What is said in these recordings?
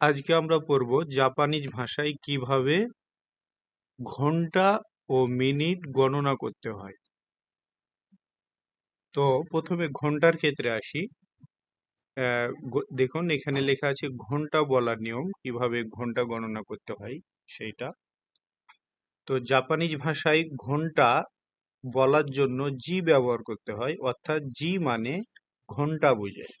আজকে আমরা পড়ব জাপানিজ ভাষায় কীভাবে ঘণ্টা ও মিনিট গণনা করতে হয়। তো প্রথমে ঘণ্টার ক্ষেত্রে আসি। দেখুন, এখানে লেখা আছে ঘণ্টা বলার নিয়ম, কীভাবে ঘণ্টা গণনা করতে হয় সেইটা। তো জাপানিজ ভাষায় ঘণ্টা বলার জন্য জি ব্যবহার করতে হয়, অর্থাৎ জি মানে ঘণ্টা বোঝায়।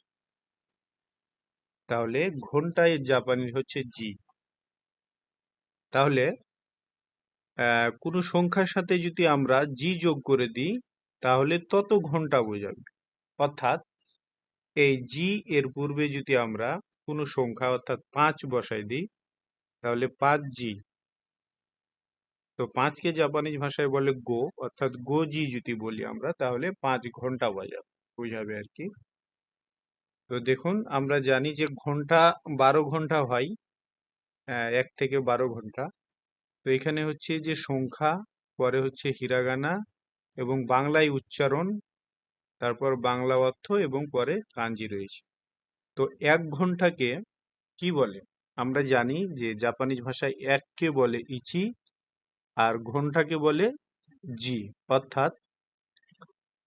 তাহলে ঘন্টায় জাপানি হচ্ছে জি। তাহলে কোনো সংখ্যার সাথে যদি আমরা জি যোগ করে দিই, তাহলে তত ঘণ্টা বোঝাবে অর্থাৎ, এই জি এর পূর্বে যদি আমরা কোনো সংখ্যা অর্থাৎ পাঁচ বসাই দিই, তাহলে পাঁচ জি। তো পাঁচকে জাপানিজ ভাষায় বলে গো, অর্থাৎ গো জি যদি বলি আমরা, তাহলে পাঁচ ঘণ্টা বাজাবে বোঝাবে আর কি। তো দেখুন, আমরা জানি যে ঘণ্টা বারো ঘণ্টা হয় এক থেকে বারো ঘণ্টা। তো এখানে হচ্ছে যে সংখ্যা, পরে হচ্ছে হিরাগানা এবং বাংলায় উচ্চারণ, তারপর বাংলা অর্থ এবং পরে কাঞ্জি রয়েছে। তো এক ঘন্টাকে কি বলে? আমরা জানি যে জাপানিজ ভাষায় এককে বলে ইচি, আর ঘন্টাকে বলে জি, অর্থাৎ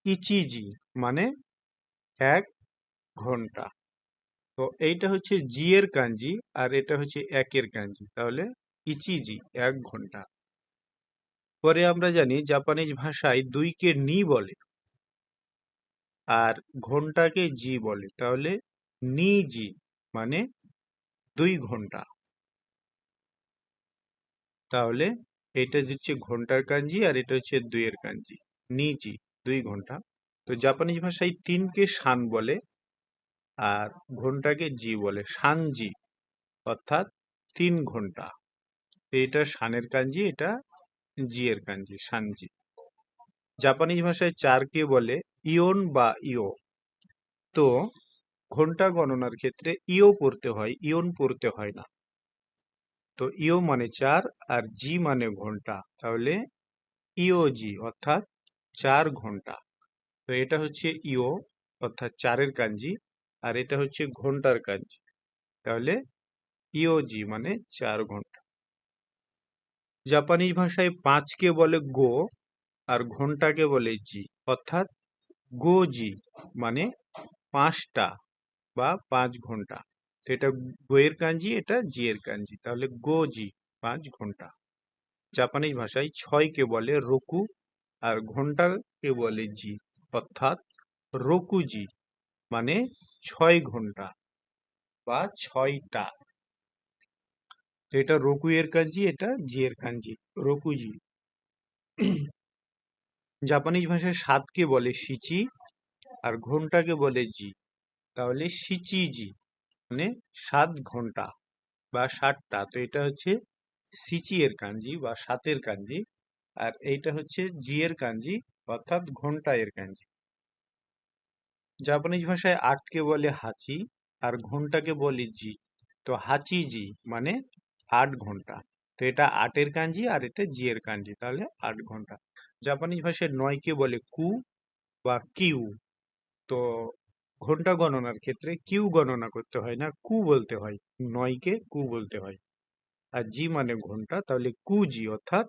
ইচিজি মানে এক ঘণ্টা। তো এইটা হচ্ছে জি এর কাঞ্জি আর এটা হচ্ছে একের কাঞ্জি। তাহলে ইচিজি, এক ঘণ্টা। পরে আমরা জানি জাপানিজ ভাষায় দুইকে নি বলে আর ঘন্টাকে জি বলে। তাহলে নি জি মানে দুই ঘণ্টা। তাহলে এটা হচ্ছে ঘণ্টার কাঞ্জি আর এটা হচ্ছে দুইয়ের কাঞ্জি। নিজি, দুই ঘণ্টা। তো জাপানিজ ভাষায় তিনকে শান বলে। আর ঘন্টাকে জি বলে শানজি অর্থাৎ তিন ঘণ্টা। এটা শানের কাঞ্জি, এটা জি এর কাঞ্জি শানজি জাপানিজ ভাষায় চারকে বলে, ইয়ন বা ইও তো ঘণ্টা গণনার ক্ষেত্রে ইও পড়তে হয়, ইয়ন পড়তে হয় না। তো ইও মানে চার আর জি মানে ঘণ্টা। তাহলে ইও জি, অর্থাৎ চার ঘণ্টা। তো এটা হচ্ছে ইও অর্থাৎ চারের কাঞ্জি। আর এটা হচ্ছে ঘণ্টার কাঞ্জি তাহলে ইও জি মানে চার ঘণ্টা। জাপানিজ ভাষায় পাঁচকে বলে গো আর ঘন্টাকে বলে জি। অর্থাৎ গো জি মানে পাঁচটা বা পাঁচ ঘণ্টা। তো এটা গোয়ের কাঞ্জি, এটা জি এর কাঞ্জি। তাহলে গো জি পাঁচ ঘণ্টা। জাপানিজ ভাষায় ছয়কে বলে রোকু আর ঘন্টাকে বলে জি। অর্থাৎ রোকুজি। মানে ছয় ঘণ্টা বা ছয়টা। তো এটা রোকু এর কাঞ্জি, এটা জি এর কাঞ্জি রকুজি জাপানিজ ভাষায় সাতকে বলে সিচি আর ঘন্টাকে বলে জি। তাহলে সিচি জি মানে সাত ঘণ্টা বা ষাটটা তো এটা হচ্ছে সিচি এর কাঞ্জি বা সাতের কাঞ্জি আর এইটা হচ্ছে জি এর কাঞ্জি অর্থাৎ ঘণ্টা এর কাঞ্জি। জাপানিজ ভাষায় আটকে বলে হাচি আর ঘন্টাকে বলে জি। তো হাচি জি মানে আট ঘণ্টা। তো এটা আটের কাঞ্জি আর এটা জি এর কাঞ্জি, তাহলে আট ঘণ্টা। জাপানিজ ভাষায় নয়কে বলে কু বা কিউ। তো ঘণ্টা গণনার ক্ষেত্রে কিউ গণনা করতে হয় না, কু বলতে হয়। নয়কে কু বলতে হয়। আর জি মানে ঘণ্টা, তাহলে কু জি অর্থাৎ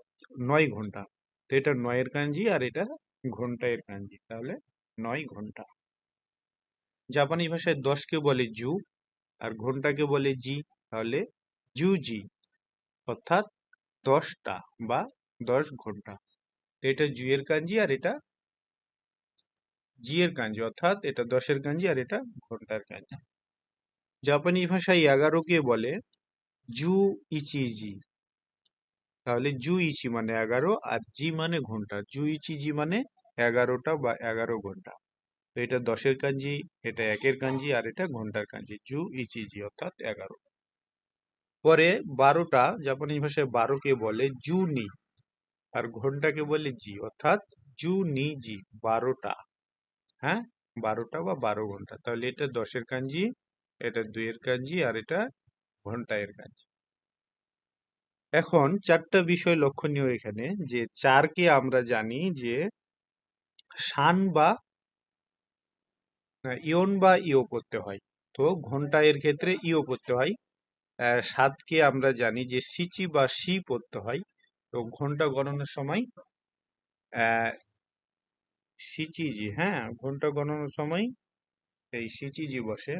নয় ঘণ্টা। তো এটা নয়ের কাঞ্জি আর এটা ঘণ্টা এর কাঞ্জি, তাহলে নয় ঘণ্টা। জাপানি ভাষায় দশকে বলে জু আর ঘন্টাকে বলে জি, তাহলে জু জি অর্থাৎ দশটা বা দশ ঘণ্টা। এটা জু এর কাঞ্জি আর এটা জি এর কাঞ্জি, অর্থাৎ এটা দশের কাঞ্জি আর এটা ঘণ্টার কাঞ্জি। জাপানি ভাষায় এগারোকে বলে জু ইচি জি তাহলে জু ইচি মানে এগারো আর জি মানে ঘণ্টা। জু ইচি জি মানে এগারোটা বা এগারো ঘণ্টা। এটা দশের কাঞ্জি, এটা একের কাঞ্জি আর এটা ঘণ্টার কাঞ্জি। জু, ইচি, জি অর্থাৎ এগারো। পরে বারোটা, জাপানি ভাষায় বারোকে বলে জু নি আর ঘন্টাকে বলে জি অর্থাৎ জু নি জি, বারোটা। হ্যাঁ? বারোটা বা বারো ঘণ্টা। তাহলে এটা দশের কাঞ্জি, এটা দুইয়ের কাঞ্জি আর এটা ঘণ্টা এর কাঞ্জি। এখন চারটা বিষয় লক্ষণীয় এখানে যে চারকে আমরা জানি যে শান বা ইয়ন বা ইও করতে হয়। তো ঘণ্টা এর ক্ষেত্রে ইও করতে হয়। সাতকে আমরা জানি যে সিচি বা সি পড়তে হয়। তো ঘণ্টা গণনার সময় সিচিজি হ্যাঁ ঘণ্টা গণনার সময় এই সিচিজি বসে।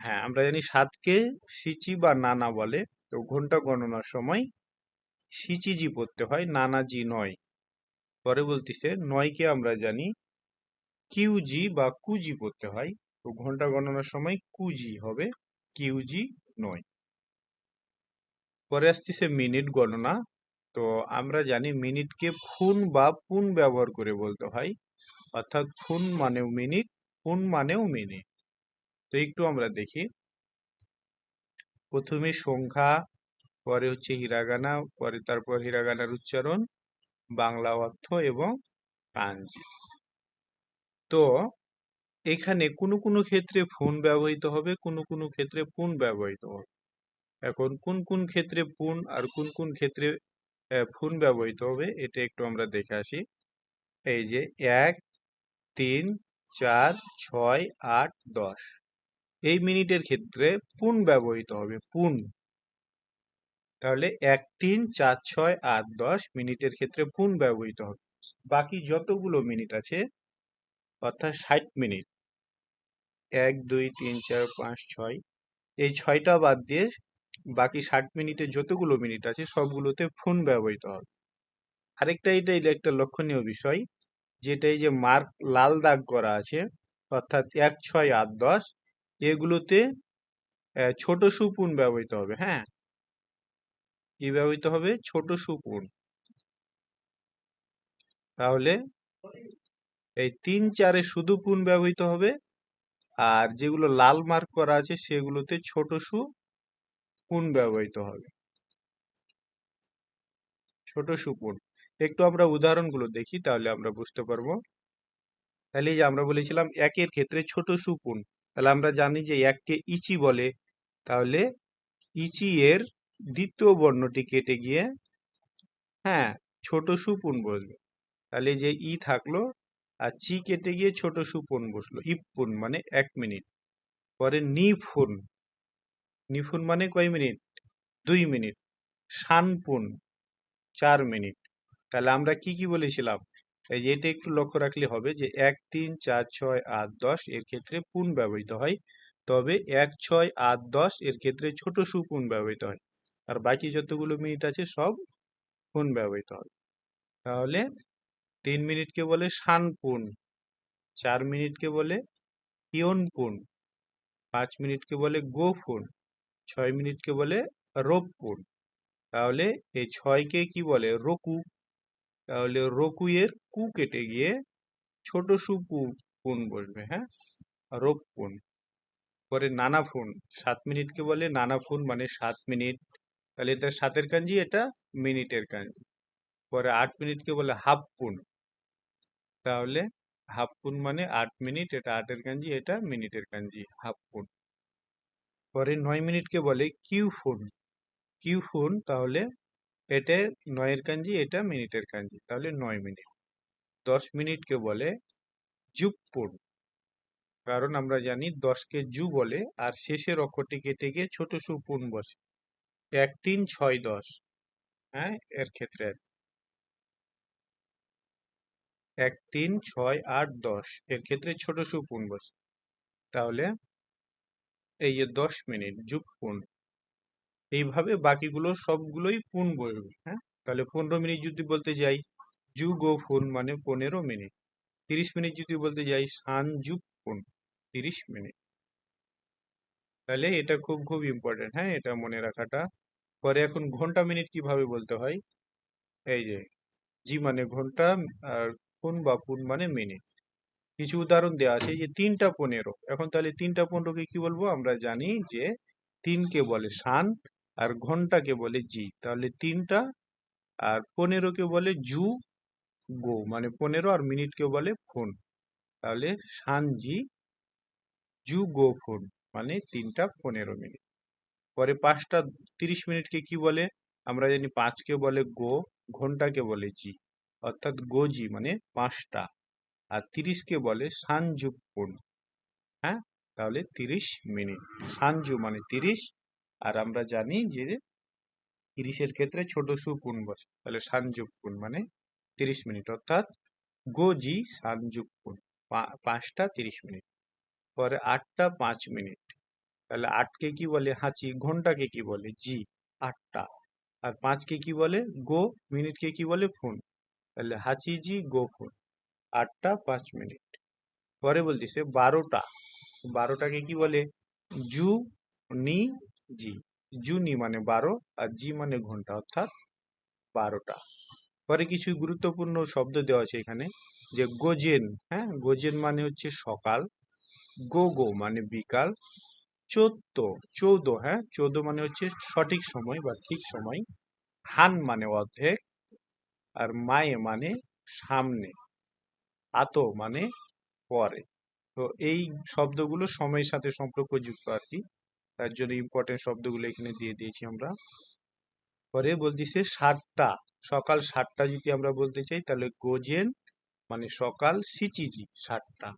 হ্যাঁ আমরা জানি সাতকে সিচি বা নানা বলে। তো ঘণ্টা গণনার সময় সিচিজি পড়তে হয় নানাজি নয়। পরে বলতেছে, নয়কে আমরা জানি কিউজি বা কুজি পড়তে হয়। তো ঘণ্টা গণনার সময় কুজি হবে কিউজি নয়। পরে আসতেছে মিনিট গণনা। তো আমরা জানি মিনিটকে ফুন বা পুন ব্যবহার করে বলতে হয়। অর্থাৎ ফুন মানেও মিনিট, পুন মানেও মিনিট। তো একটু আমরা দেখি। প্রথমে সংখ্যা, পরে হচ্ছে হিরাগানা, পরে তারপর হিরাগানার উচ্চারণ, বাংলা অর্থ এবং কাঞ্জি তো এখানে কোনো কোনো ক্ষেত্রে ফোন ব্যবহৃত হবে, কোনো কোনো ক্ষেত্রে পুন ব্যবহৃত হবে। এখন কোন কোন ক্ষেত্রে পুন আর কোন কোন ক্ষেত্রে ফোন ব্যবহৃত হবে, এটা একটু আমরা দেখে আসি। এই যে এক, তিন, চার, ছয়, আট, দশ। এই মিনিটের ক্ষেত্রে পুন ব্যবহৃত হবে পুন তাহলে এক, তিন, চার, ছয়, আট, দশ মিনিটের ক্ষেত্রে পুন ব্যবহৃত হবে। বাকি যতগুলো মিনিট আছে অর্থাৎ ষাট মিনিট। এক, দুই, তিন, চার, পাঁচ, ছয়। এই ছয়টা বাদ দিয়ে বাকি ষাট মিনিটে যতগুলো মিনিট আছে সবগুলোতে ফোন ব্যবহৃত হবে। আরেকটা এটা একটা লক্ষণীয় বিষয়, যেটা এই যে মার্ক লাল দাগ করা আছে, অর্থাৎ এক, ছয়, আট, দশ, এগুলোতে ছোট সুপুন ব্যবহৃত হবে হ্যাঁ? কি ব্যবহৃত হবে? ছোট সুপুন। তাহলে এই তিন চারে শুধু পুন ব্যবহৃত হবে। আর যেগুলো লাল মার্ক করা আছে, সেগুলোতে ছোট সু পুন ব্যবহৃত হবে। ছোট সুপুন একটু আমরা উদাহরণগুলো দেখি, তাহলে আমরা বুঝতে পারব। তাহলে যে আমরা বলেছিলাম একের ক্ষেত্রে ছোট সুপুন তাহলে আমরা জানি যে এককে ইচি বলে। তাহলে ইচি এর দ্বিতীয় বর্ণটি কেটে গিয়ে হ্যাঁ ছোট সুপুন বসবে তাহলে যে ই থাকল আর চি কেটে গিয়ে ছোট সুপুন বসল। ইপুন মানে এক মিনিট। পরে নিফুন। নিফুন মানে কয় মিনিট? দুই মিনিট। শানপুন চার মিনিট। তাহলে আমরা কি কি বলেছিলাম? এই এটা একটু লক্ষ্য রাখলে হবে যে এক, তিন, চার, ছয়, আট, দশ এর ক্ষেত্রে পুন ব্যবহৃত হয়। তবে এক, ছয়, আট, দশ এর ক্ষেত্রে ছোট সুপুন ব্যবহৃত হয়। আর বাকি যতগুলো মিনিট আছে সব পুন ব্যবহৃত হয়। তাহলে তিন মিনিটকে বলে শানপুন, চার মিনিটকে বলে ইয়নপুন পাঁচ মিনিটকে বলে গোফুন, ছয় মিনিটকে বলে রোপপুন তাহলে এই ছয়কে কি বলে? রকু। তাহলে রকু কু কেটে গিয়ে ছোট সুপু পুন বসবে হ্যাঁ? রোপ পুন পরে নানা ফুন সাত মিনিটকে বলে নানা ফুন মানে সাত মিনিট। তাহলে এটা সাতের কাঞ্জি, এটা মিনিটের কাঞ্জি। পরে আট মিনিটকে বলে হাফ পুন তাহলে হাফ পুন মানে আট মিনিট, এটা আটের কাঞ্জি এটা মিনিটের কাঞ্জি হাফ পুন। পরে নয় মিনিটকে বলে কিউ ফোন। কিউ ফোন তাহলে এটা নয়ের কাঞ্জি এটা মিনিটের কাঞ্জি তাহলে নয় মিনিট। দশ মিনিটকে বলে যুগপুন কারণ আমরা জানি দশকে জু বলে, আর শেষের অক্ষরটি কেটে গিয়ে ছোট সুপুন বসে। এক, তিন, ছয়, দশ হ্যাঁ এর ক্ষেত্রে আর। এক, তিন, ছয়, আট, দশ। এর ক্ষেত্রে ছোট সুপুন বসে। তাহলে এই যে দশ মিনিট, যুগ পুন। এইভাবে বাকিগুলো সবগুলোই পুন বসবে হ্যাঁ? তাহলে পনেরো মিনিট যদি বলতে যাই, যুগ ও ফুন মানে পনেরো মিনিট। তিরিশ মিনিট যদি বলতে যাই, সান, যুগ, পুন, তিরিশ মিনিট। তাহলে এটা খুব খুব ইম্পর্টেন্ট হ্যাঁ? এটা মনে রাখাটা। পরে এখন ঘণ্টা মিনিট কীভাবে বলতে হয়? এই যে, জি মানে ঘণ্টা আর পুন বা পুন মানে মিনিট কিছু উদাহরণ দেওয়া আছে যে তিনটা পনেরো। এখন তাহলে তিনটা পনেরোকে কি বলব? আমরা জানি যে তিনকে বলে সান আর ঘন্টাকে বলে জি। তাহলে তিনটা আর পনেরোকে বলে জু, গো। মানে পনেরো আর মিনিটকে বলে ফোন। তাহলে সান, জি, জু, গো, ফোন। মানে তিনটা পনেরো মিনিট। পরে পাঁচটা তিরিশ মিনিটকে কি বলে? আমরা জানি পাঁচকে বলে গো, ঘন্টাকে বলে জি। অর্থাৎ গো জি মানে পাঁচটা। আর তিরিশকে বলে সানযুগপুন হ্যাঁ? তাহলে তিরিশ মিনিট। সানজু মানে তিরিশ, আর আমরা জানি যে তিরিশের ক্ষেত্রে ছোট সুকুন বসে। তাহলে সানযুকুন মানে তিরিশ মিনিট। অর্থাৎ গোজি সানযুকুন পাঁচটা তিরিশ মিনিট। পরে আটটা পাঁচ মিনিট। তাহলে আটকে কি বলে? হাঁচি। ঘন্টাকে কি বলে? জি, আটটা। আর পাঁচকে কি বলে? গো। মিনিটকে কি বলে? ফোন তাহলে হাঁচি জি গো ফোন আটটা পাঁচ মিনিট। পরে বলতেছে বারোটা। বারোটাকে কি বলে? জু, নি, জি। জুনি মানে বারো আর জি মানে ঘণ্টা, অর্থাৎ বারোটা। পরে কিছু গুরুত্বপূর্ণ শব্দ দেওয়া আছে এখানে, যে গোজেন হ্যাঁ? গোজেন মানে হচ্ছে সকাল গো গো মানে বিকাল, চোদ্দ, চৌদ্দ হ্যাঁ? চৌদ্দ মানে হচ্ছে সঠিক সময় বা ঠিক সময়। হান মানে অর্ধেক আর মায়ে মানে সামনে, আতো মানে পরে। তো এই শব্দগুলো সময়ের সাথে সম্পর্কযুক্ত আর কি। তার জন্য ইম্পর্টেন্ট শব্দগুলো এখানে দিয়ে দিয়েছি আমরা। পরে বলতেছে সাতটা। সকাল সাতটা যদি আমরা বলতে চাই, তাহলে গোজেন মানে সকাল সিচিজি, সাতটা।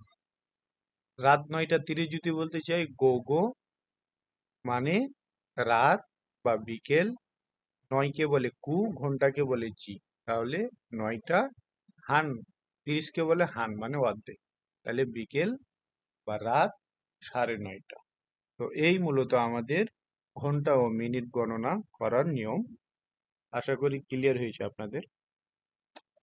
রাত নয়টা তিরিশ যদি বলতে চাই গো গো মানে রাত বা বিকেল। নয়কে বলে কু, ঘন্টাকে বলে জি। তাহলে নয়টা হান, তিরিশকে বলে হান মানে অর্ধেক। তাহলে বিকেল বা রাত সাড়ে নয়টা। তো এই মূলত আমাদের ঘণ্টা ও মিনিট গণনা করার নিয়ম। আশা করি ক্লিয়ার হয়েছে আপনাদের।